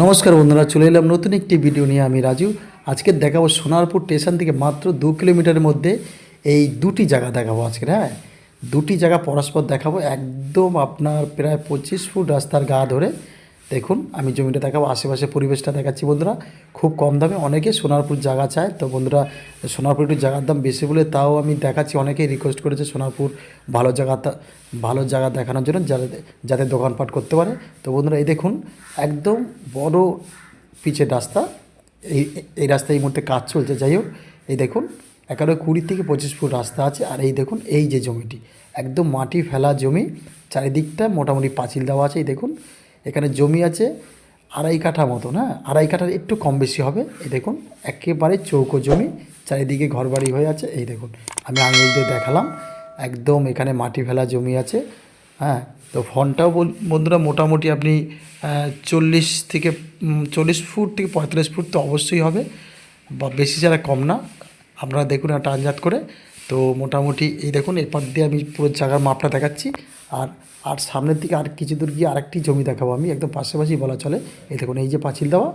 নমস্কার বন্ধুরা, চলে এলাম নতুন একটি ভিডিও নিয়ে, আমি রাজু আজকে দেখাবো সোনারপুর স্টেশন থেকে মাত্র দু কিলোমিটারের মধ্যে এই দুটি জায়গা দেখাবো আজকে হ্যাঁ? দুটি জায়গা পরস্পর দেখাবো, একদম আপনার প্রায় পঁচিশ ফুট রাস্তার গা ধরে। দেখুন, আমি জমিটা দেখাবো আশেপাশে পরিবেশটা দেখাচ্ছি বন্ধুরা। খুব কম দামে অনেকে সোনারপুর জায়গা চায়। তো বন্ধুরা, সোনারপুর একটু জায়গার দাম বেশি বলে তাও আমি দেখাচ্ছি। অনেকেই রিকোয়েস্ট করেছে সোনারপুর ভালো জায়গাটা ভালো জায়গা দেখানোর জন্য, যাতে যাতে দোকানপাট করতে পারে। তো বন্ধুরা, এই দেখুন, একদম বড় পিচের রাস্তা। এই এই রাস্তায় এই মুহূর্তে কাজ চলছে। যাই হোক, এই দেখুন এগারো কুড়ি থেকে পঁচিশ ফুট রাস্তা আছে। আর এই দেখুন, এই যে জমিটি, একদম মাটি ফেলা জমি। চারিদিকটা মোটামুটি পাঁচিল দেওয়া আছে। এই দেখুন এখানে জমি আছে আড়াই কাঠা মতো না আড়াই কাঠার একটু কম বেশি হবে। এই দেখুন, একেবারে চৌকো জমি, চারিদিকে ঘরবাড়ি হয়ে আছে। এই দেখুন, আমি আঙুল দিয়ে দেখালাম। একদম এখানে মাটি ফেলা জমি আছে হ্যাঁ? তো ফোনটাও বন্ধুরা, মোটামুটি আপনি চল্লিশ থেকে চল্লিশ ফুট থেকে পঁয়তাল্লিশ ফুট তো অবশ্যই হবে, বা বেশি ছাড়া কম না, আপনারা দেখুন একটা আনজাত করে তো মোটামুটি এই দেখুন এরপর দিয়ে আমি পুরো জায়গার মাপটা দেখাচ্ছি। আর আর সামনের দিকে আর কিছু দূর গিয়ে আরেকটি জমি দেখাবো আমি, একদম পাশাপাশি বলা চলে। এই দেখুন, এই যে পাঁচিল দেওয়া,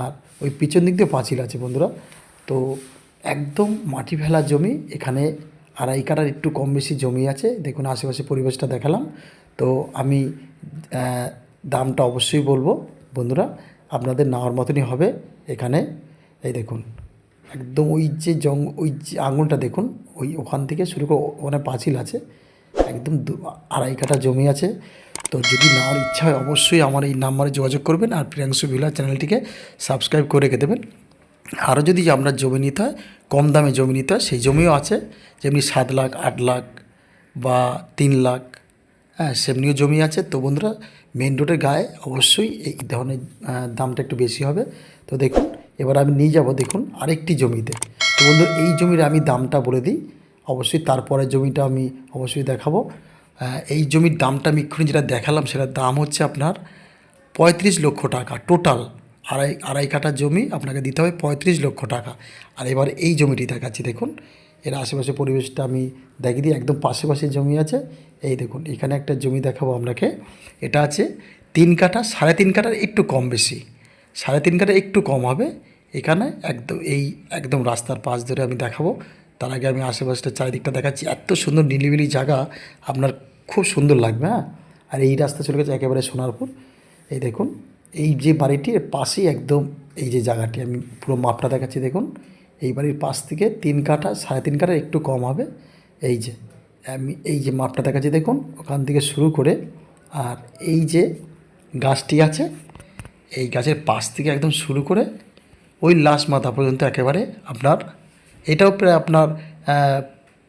আর ওই পিছন দিক দিয়ে পাঁচিল আছে বন্ধুরা। তো একদম মাটি ফেলা জমি, এখানে আড়াই কাটার একটু কম বেশি জমি আছে। দেখুন, আশেপাশে পরিবেশটা দেখালাম। তো আমি দামটা অবশ্যই বলব বন্ধুরা, আপনাদের নেওয়ার মতনই হবে এখানে। এই দেখুন একদম ওই যে জং ওই যে আঙুলটা দেখুন, ওই ওখান থেকে শুরু করে ওখানে পাঁচিল আছে, একদম আড়াই কাঠা জমি আছে। তো যদি নেওয়ার ইচ্ছা হয় অবশ্যই আমার এই নাম্বারে যোগাযোগ করবেন আর প্রিয়াংশু ভিলা চ্যানেলটিকে সাবস্ক্রাইব করে রেখে দেবেন। আরও যদি আপনার জমি নিতে হয়, কম দামে জমি নিতে হয়, সেই জমিও আছে, যেমনি সাত লাখ, আট লাখ বা তিন লাখ হ্যাঁ সেমনিও জমি আছে। তো বন্ধুরা মেন রোডের গায়ে অবশ্যই এই ধরনের দামটা একটু বেশি হবে। তো দেখুন এবার আমি নিয়ে যাব দেখুন আরেকটি জমিতে। তো বন্ধু, এই জমির আমি দামটা বলে দিই। অবশ্যই তারপরে জমিটা আমি অবশ্যই দেখাবো। এই জমির দামটা আমি এক্ষুনি যেটা দেখালাম সেটার দাম হচ্ছে আপনার পঁয়ত্রিশ লক্ষ টাকা। টোটাল আড়াই আড়াই কাঠা জমি আপনাকে দিতে হবে পঁয়ত্রিশ লক্ষ টাকা। আর এবার এই জমিটি দেখাচ্ছি দেখুন। এর আশেপাশে পরিবেশটা আমি দেখিয়ে দিই। একদম পাশে পাশে জমি আছে। এই দেখুন, এখানে একটা জমি দেখাবো আপনাকে। এটা আছে তিন কাঠা, সাড়ে তিন কাঠার একটু কম বেশি। সাড়ে তিন কাঠা একটু কম হবে। এখানে একদম এই একদম রাস্তার পাশ ধরে আমি দেখাবো। তার আগে আমি আশেপাশটা চারিদিকটা দেখাচ্ছি। এত সুন্দর নিলিবিলি জায়গা। আপনার খুব সুন্দর লাগবে হ্যাঁ? আর এই রাস্তা চলে গেছে একেবারে সোনারপুর। এই দেখুন, এই যে বাড়িটির পাশেই একদম এই যে জায়গাটি। আমি পুরো মাপটা দেখাচ্ছি, দেখুন। এই বাড়ির পাশ থেকে তিন কাঠা, সাড়ে তিন কাঠা একটু কম হবে। এই যে, আমি এই যে মাপটা দেখাচ্ছি, দেখুন। ওখান থেকে শুরু করে আর এই যে গাছটি আছে এই গাছের পাশ থেকে একদম শুরু করে ওই লাস্ট মাথা পর্যন্ত একেবারে আপনার, এটাও প্রায় আপনার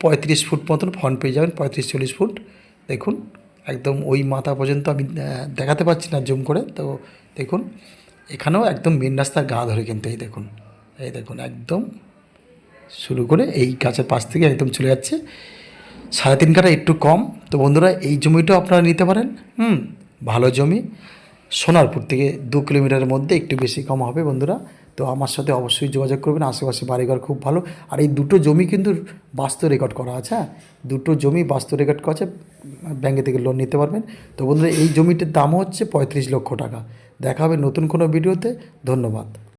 পঁয়ত্রিশ ফুট মতন ফ্রন্ট পেয়ে যাবেন, পঁয়ত্রিশ চল্লিশ ফুট। দেখুন, একদম ওই মাথা পর্যন্ত আমি দেখাতে পারছি না জুম করে। তো দেখুন, এখানেও একদম মেন রাস্তার গা ধরে কিন্তু এই দেখুন এই দেখুন, একদম শুরু করে এই গাছের পাশ থেকে একদম চলে যাচ্ছে। সাড়ে তিন কাটা একটু কম। তো বন্ধুরা, এই জমিটাও আপনারা নিতে পারেন। হুম, ভালো জমি। সোনারপুর থেকে দু কিলোমিটারের মধ্যে একটু বেশি কম হবে বন্ধুরা। তো আমার সাথে অবশ্যই যোগাযোগ করবেন, আশেপাশে বাড়িঘর খুব ভালো। আর এই দুটো জমি কিন্তু বাস্তু রেকর্ড করা আছে হ্যাঁ? দুটো জমি বাস্তু রেকর্ড করা আছে, ব্যাঙ্কে থেকে লোন নিতে পারবেন। তো বন্ধুরা, এই জমিটির দাম হচ্ছে পঁয়ত্রিশ লক্ষ টাকা। দেখা হবে নতুন কোনো ভিডিওতে। ধন্যবাদ।